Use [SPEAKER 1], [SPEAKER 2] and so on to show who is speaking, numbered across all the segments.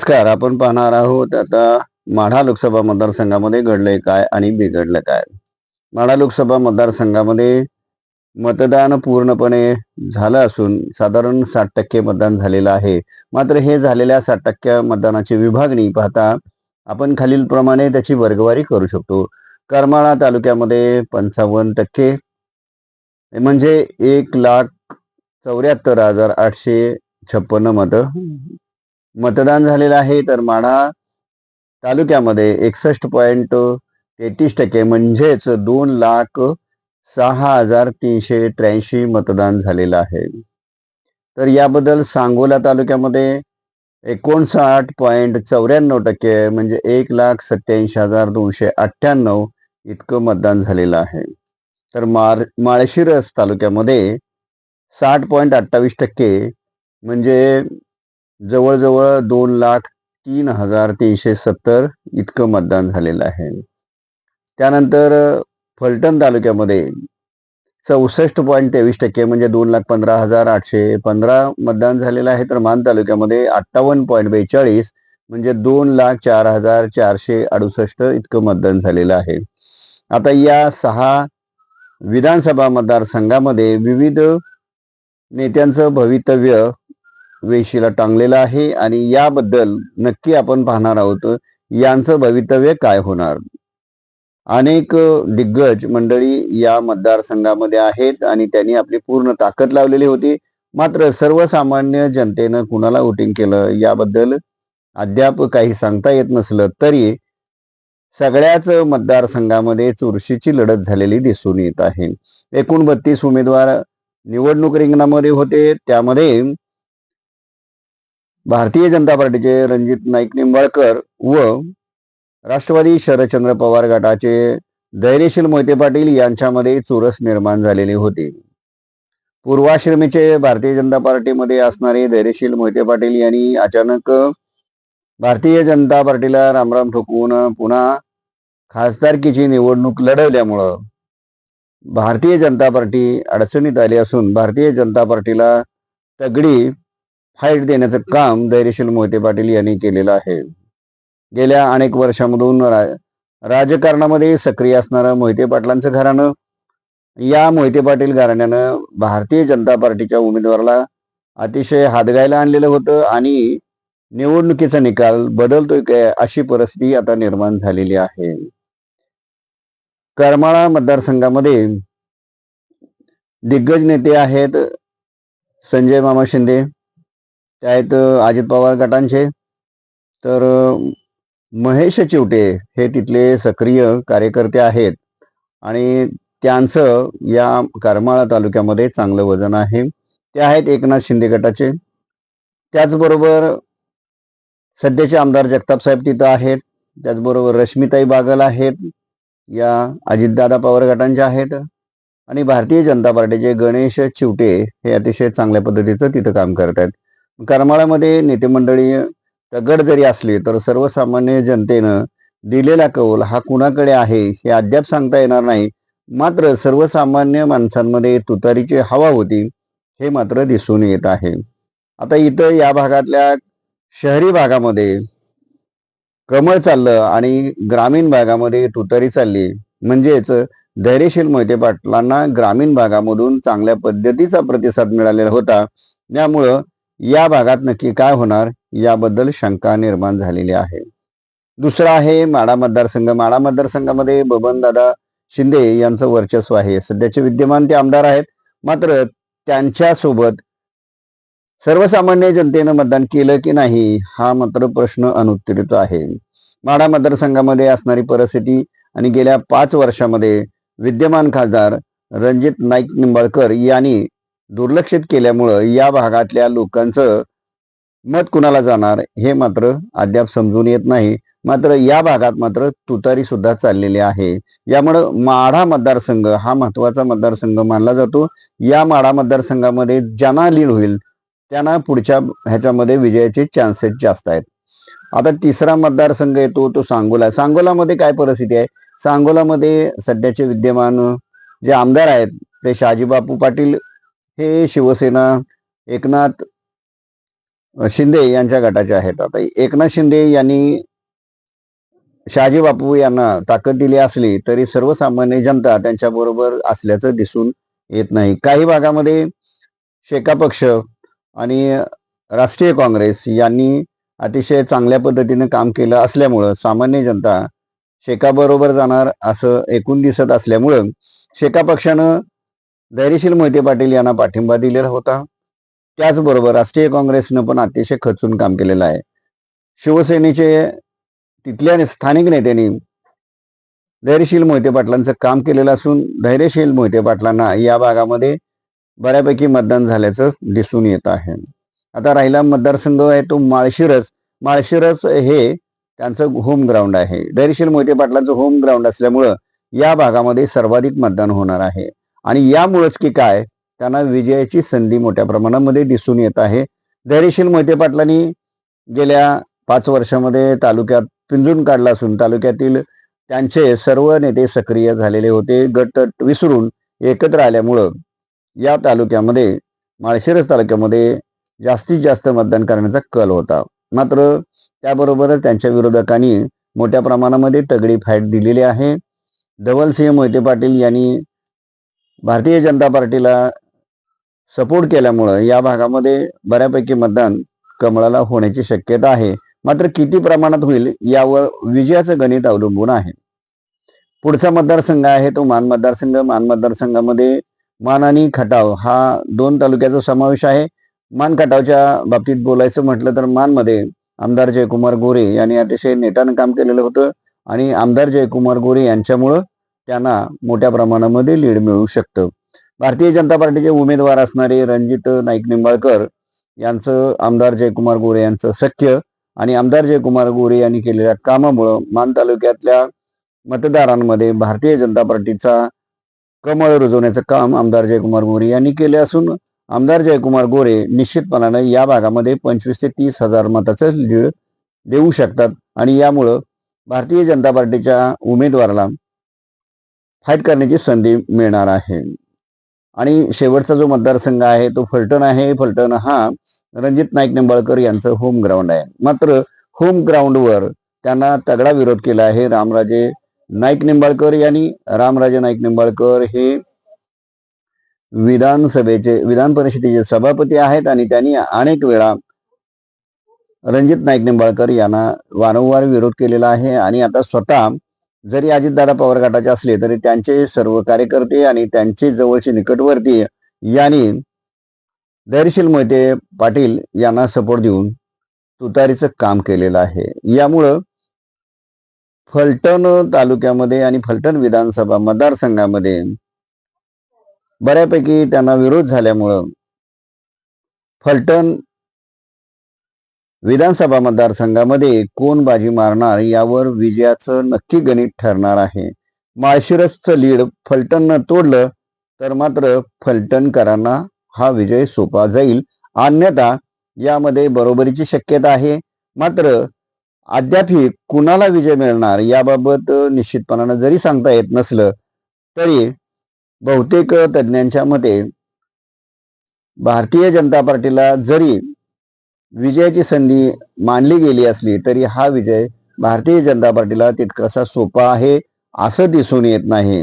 [SPEAKER 1] नमस्कार आपण पाहणार आहोत आता माढा लोकसभा मतदारसंघामध्ये घडलंय काय आणि बिघडलं काय? माढा लोकसभा मतदारसंघामध्ये मतदान पूर्णपणे झालं असून साधारण साठ टक्के मतदान झालेलं आहे. मात्र हे झालेल्या साठ टक्के मतदानाची विभागणी पाहता आपण खालीलप्रमाणे त्याची वर्गवारी करू शकतो. करमाळा तालुक्यामध्ये पंचावन्न टक्के म्हणजे एक लाख चौऱ्याहत्तर हजार आठशे छप्पन्न मतं मतदान झालेलं आहे तर माढा तालुक्यामध्ये एकसष्ट पॉईंट तेहतीस टक्के म्हणजेच दोन लाख सहा हजार तीनशे त्र्याऐंशी मतदान झालेलं आहे. तर याबद्दल सांगोला तालुक्यामध्ये एकोणसाठ पॉईंट चौऱ्याण्णव टक्के म्हणजे एक लाख सत्याऐंशी हजार दोनशे अठ्ठ्याण्णव इतकं मतदान झालेलं आहे. तर मार माळशिरस तालुक्यामध्ये साठ पॉईंट अठ्ठावीस टक्के म्हणजे जवळजवळ दोन लाख तीन हजार तीनशे सत्तर इतकं मतदान झालेलं आहे. त्यानंतर फलटण तालुक्यामध्ये चौसष्ट पॉईंट तेवीस टक्के म्हणजे दोन लाख पंधरा हजार आठशे पंधरा मतदान झालेलं आहे. तर मान तालुक्यामध्ये अठ्ठावन्न पॉईंट बेचाळीस म्हणजे दोन लाख चार हजार चारशे अडुसष्ट इतकं मतदान झालेलं आहे. आता या सहा विधानसभा मतदारसंघामध्ये विविध नेत्यांचं भवितव्य वेशीला टांगलेलं आहे आणि याबद्दल नक्की आपण पाहणार आहोत यांचं भवितव्य काय होणार? अनेक दिग्गज मंडळी या मतदारसंघामध्ये आहेत आणि त्यांनी आपली पूर्ण ताकद लावलेली होती. मात्र सर्वसामान्य जनतेनं कुणाला वोटिंग केलं याबद्दल अद्याप काही सांगता येत नसलं तरी सगळ्याच मतदारसंघामध्ये चुरशीची लढत झालेली दिसून येत आहे. एकूण बत्तीस उमेदवार निवडणूक रिंगणामध्ये होते. त्यामध्ये भारतीय जनता पार्टीचे रणजित नाईक निंबाळकर व राष्ट्रवादी शरदचंद्र पवार गटाचे धैर्यशील मोहिते पाटील यांच्यामध्ये चुरस निर्माण झालेली होती. पूर्वाश्रमीचे भारतीय जनता पार्टीमध्ये असणारे धैर्यशील मोहिते पाटील यांनी अचानक भारतीय जनता पार्टीला रामराम ठोकवून पुन्हा खासदारकीची निवडणूक लढवल्यामुळं भारतीय जनता पार्टी अडचणीत आली असून भारतीय जनता पार्टीला तगडी हाईट देण्याचं काम धैर्यशील मोहिते पाटील यांनी केलेलं आहे. गेल्या अनेक वर्षामधून रा राजकारणामध्ये सक्रिय असणारं मोहिते पाटलांचं घराणं या मोहिते पाटील घराण्यानं भारतीय जनता पार्टीच्या उमेदवाराला अतिशय हादगायला आणलेलं होतं आणि निवडणुकीचा निकाल बदलतोय काय अशी परिस्थिती आता निर्माण झालेली आहे. करमाळा मतदारसंघामध्ये दिग्गज नेते आहेत संजय मामा शिंदे ते आहेत अजित पवार गटांचे. तर महेश चिवटे हे तिथले सक्रिय कार्यकर्ते आहेत. आणि त्यांचं या करमाळा तालुक्यामध्ये चांगलं वजन आहे. ते आहेत एकनाथ शिंदे गटाचे. त्याचबरोबर सध्याचे आमदार जगताप साहेब तिथं आहेत. त्याचबरोबर रश्मिताई बागल आहेत. या अजितदादा पवार गटांच्या आहेत. आणि भारतीय जनता पार्टीचे गणेश चिवटे हे अतिशय चांगल्या पद्धतीचं तिथं काम करत आहेत करमाळ्यामध्ये नेते मंडळी तगड जरी असली तर सर्वसामान्य जनतेनं दिलेला कौल हा कुणाकडे आहे हे अद्याप सांगता येणार नाही. मात्र सर्वसामान्य माणसांमध्ये तुतारीची हवा होती हे मात्र दिसून येत आहे. आता इथं या भागातल्या शहरी भागामध्ये कमळ चाललं आणि ग्रामीण भागामध्ये तुतारी चालली. म्हणजेच धैर्यशील मोहिते पाटलांना ग्रामीण भागामधून चांगल्या पद्धतीचा प्रतिसाद मिळालेला होता. त्यामुळं या भागात नक्की काय होणार याबद्दल शंका निर्माण झालेली आहे. दुसरा आहे माडा मतदारसंघ. माडा मतदारसंघामध्ये बबनदादा शिंदे यांचं वर्चस्व आहे. सध्याचे विद्यमान ते आमदार आहेत. मात्र त्यांच्यासोबत सर्वसामान्य जनतेनं मतदान केलं की नाही हा मात्र प्रश्न अनुत्तरित आहे. माडा मतदारसंघामध्ये असणारी परिस्थिती आणि गेल्या पाच वर्षामध्ये विद्यमान खासदार रणजित नाईक निंबाळकर यांनी दुर्लक्षित केल्यामुळं या भागातल्या लोकांचं मत कुणाला जाणार हे मात्र अद्याप समजून येत नाही. मात्र या भागात मात्र तुतारी सुद्धा चाललेली आहे. यामुळं माढा मतदारसंघ हा महत्त्वाचा मतदारसंघ मानला जातो. या माढा मतदारसंघामध्ये ज्यांना लीड होईल त्यांना पुढच्या ह्याच्यामध्ये विजयाचे चान्सेस जास्त आहेत. आता तिसरा मतदारसंघ येतो तो सांगोला. सांगोलामध्ये काय परिस्थिती आहे? सांगोलामध्ये सध्याचे विद्यमान जे आमदार आहेत ते शहाजीबापू पाटील हे शिवसेना एकनाथ शिंदे यांच्या गटाचे आहेत. आता एकनाथ शिंदे यांनी शहाजी बापू यांना ताकद दिली असली तरी सर्वसामान्य जनता त्यांच्या बरोबर असल्याचं दिसून येत नाही. काही भागामध्ये शेका पक्ष आणि राष्ट्रीय काँग्रेस यांनी अतिशय चांगल्या पद्धतीने काम केलं असल्यामुळं सामान्य जनता शेकाबरोबर जाणार असं एकूण दिसत असल्यामुळं शेका पक्षानं धैर्यशील मोहिते पाटील यांना पाठिंबा दिलेला होता. त्याचबरोबर राष्ट्रीय काँग्रेसनं पण अतिशय खचून काम केलेलं आहे. शिवसेनेचे तिथल्या स्थानिक नेत्यांनी धैर्यशील मोहिते पाटलांचं काम केलेलं असून धैर्यशील मोहिते पाटलांना या भागामध्ये बऱ्यापैकी मतदान झाल्याचं दिसून येत आहे. आता राहिला मतदारसंघ आहे तो माळशिरस. माळशिरस हे त्यांचं होम ग्राउंड आहे. धैर्यशील मोहिते पाटलांचं होम ग्राउंड असल्यामुळं या भागामध्ये सर्वाधिक मतदान होणार आहे. आणि यामुळेच की काय त्यांना विजयाची संधी मोठ्या प्रमाणामध्ये दिसून येत आहे. धैर्यशील मोहिते पाटलांनी गेल्या पाच वर्षामध्ये तालुक्यात पिंजून काढला असून तालुक्यातील त्यांचे सर्व नेते सक्रिय झालेले होते. गट विसरून एकत्र आल्यामुळं या तालुक्यामध्ये माळशिरस तालुक्यामध्ये जास्तीत जास्त मतदान करण्याचा कल होता. मात्र त्याबरोबरच त्यांच्या विरोधकांनी मोठ्या प्रमाणामध्ये तगडी फाईट दिलेली आहे. धवलसिंह मोहिते पाटील यांनी भारतीय जनता पार्टीला सपोर्ट केल्यामुळं या भागामध्ये बऱ्यापैकी मतदान कमळाला होण्याची शक्यता आहे. मात्र किती प्रमाणात होईल यावर विजयाचं गणित अवलंबून आहे. पुढचा मतदारसंघ आहे तो मान मतदारसंघ. मान मतदारसंघामध्ये मान आणि खटाव हा दोन तालुक्याचा समावेश आहे. मान खटावच्या बाबतीत बोलायचं म्हटलं तर मानमध्ये आमदार जयकुमार गोरे यांनी अतिशय नेटानं काम केलेलं होतं आणि आमदार जयकुमार गोरे यांच्यामुळं त्यांना मोठ्या प्रमाणामध्ये लीड मिळू शकतं. भारतीय जनता पार्टीचे उमेदवार असणारे रणजित नाईक निंबाळकर यांचं आमदार जयकुमार गोरे यांचं सख्य आणि आमदार जयकुमार गोरे यांनी केलेल्या कामामुळं मान तालुक्यातल्या मतदारांमध्ये भारतीय जनता पार्टीचा कमळ रुजवण्याचं काम आमदार जयकुमार गोरे यांनी केले असून आमदार जयकुमार गोरे निश्चितपणानं या भागामध्ये पंचवीस ते तीस हजार मताचं लीड देऊ शकतात. आणि यामुळं भारतीय जनता पार्टीच्या उमेदवाराला फाईट करण्याची संधी मिळणार आहे. आणि शेवटचा जो मतदारसंघ आहे तो फलटण आहे. फलटण हा रणजित नाईक निंबाळकर यांचं होम ग्राउंड आहे. मात्र होम ग्राउंडवर त्यांना तगडा विरोध केला आहे रामराजे नाईक निंबाळकर यांनी. रामराजे नाईक निंबाळकर हे विधानसभेचे विधान परिषदेचे सभापती आहेत आणि त्यांनी अनेक वेळा रणजित नाईक निंबाळकर यांना वारंवार विरोध केलेला आहे. आणि आता स्वतः जरी अजितदादा पवार गटाचे असले तरी त्यांचे सर्व कार्यकर्ते आणि त्यांचे जवळचे निकटवर्ती यांनी धैर्यशील मोहिते पाटील यांना सपोर्ट देऊन तुतारीचं काम केलेलं आहे. यामुळं फलटण तालुक्यामध्ये आणि फलटण विधानसभा मतदारसंघामध्ये बऱ्यापैकी त्यांना विरोध झाल्यामुळं फलटण विधानसभा मतदारसंघामध्ये कोण बाजी मारणार यावर विजयाचं नक्की गणित ठरणार आहे. माळशिरसचं लीड फलटणनं तोडलं तर मात्र फलटणकरांना हा विजय सोपा जाईल. अन्यथा यामध्ये बरोबरीची शक्यता आहे. मात्र अद्यापही कुणाला विजय मिळणार याबाबत निश्चितपणानं जरी सांगता येत नसलं तरी बहुतेक तज्ज्ञांच्या मते भारतीय जनता पार्टीला जरी विजयाची संधी मानली गेली असली तरी हा विजय भारतीय जनता पार्टीला तितकासा सोपा आहे असं दिसून येत नाही.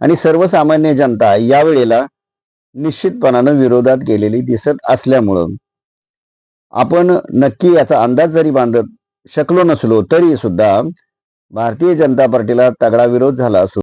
[SPEAKER 1] आणि सर्वसामान्य जनता यावेळेला निश्चितपणानं विरोधात गेलेली दिसत असल्यामुळं. आपण नक्की याचा अंदाज जरी बांधत शकलो नसलो तरी सुद्धा भारतीय जनता पार्टीला तगडा विरोध झाला असून